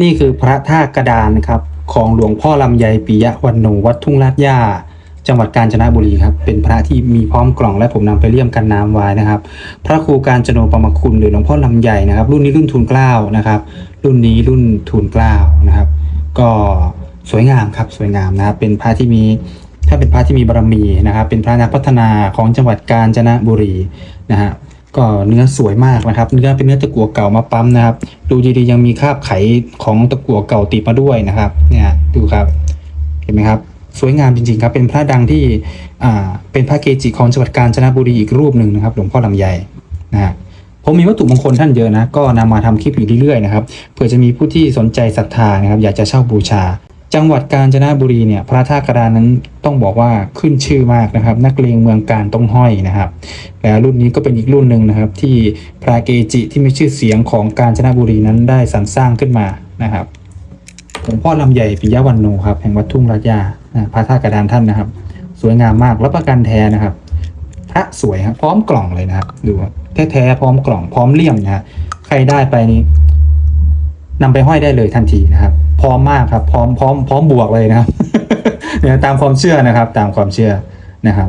นี่คือพระธาตุกระดานนะครับของหลวงพ่อลำไยปิยะวันโนวัดทุ่งลาดย่าจังหวัดกาญจนบุรีครับ เป็นพระที่มีพร้อมกล่องและผมนำไปเลี่ยมกันน้ำไว้นะครับ พระครูการจโนปมคุณหรือหลวงพ่อลำไยนะครับ รุ่นนี้รุ่นทูลเกล้านะครับ รุ่นนี้รุ่นทูลเกล้านะครับ ก็สวยงามครับสวยงามนะครับ เป็นพระที่มีถ้าเป็นพระที่มีบารมีนะครับ เป็นพระนักพัฒนาของจังหวัดกาญจนบุรีนะฮะ ก็เนื้อสวยมากนะครับ เนื้อเป็นเนื้อตะกั่วเก่ามาปั๊มนะครับ ดูดีๆยังมีคราบไขของตะกั่วเก่าติดมาด้วยนะครับ เนี่ยดูครับ เห็นไหมครับ สวยงามจริงๆครับ เป็นพระดังที่อ่าเป็นพระเกจิของจังหวัดกาญจนบุรีอีกรูปหนึ่งนะครับหลวงพ่อลำไยนะฮะผมมีวัตถุมงคลท่านเยอะนะ ก็นำมาทำคลิปอยู่เรื่อยๆนะครับเผื่อจะมีผู้ที่สนใจศรัทธานะครับ อยากจะเช่าบูชา จังหวัดกาญจนบุรีเนี่ยพระธาตุกระดานนั้นต้องบอกว่าขึ้นชื่อมากนะครับ นักเลงเมืองการต้องห้อยนะครับ และรุ่นนี้ก็เป็นอีกรุ่นหนึ่งนะครับ ที่พระเกจิที่มีชื่อเสียงของกาญจนบุรีนั้นได้สรรสร้างขึ้นมานะครับหลวงพ่อลำใหญ่ปิยวันโนครับแห่งวัดทุ่งราชยาพระธาตุกระดานท่านนะครับ สวยงามมากรับประกันแท้นะครับพระสวยครับพร้อมกล่องเลยนะครับ ดูแท้ๆพร้อมกล่องพร้อมเลี่ยมนะใครได้ไปนี่ นำไปห้อยได้เลยทันทีนะครับ พร้อมมากครับ พร้อมพร้อมพร้อมบวกเลยนะครับเนี่ยตามความเชื่อนะครับ ตามความเชื่อนะครับ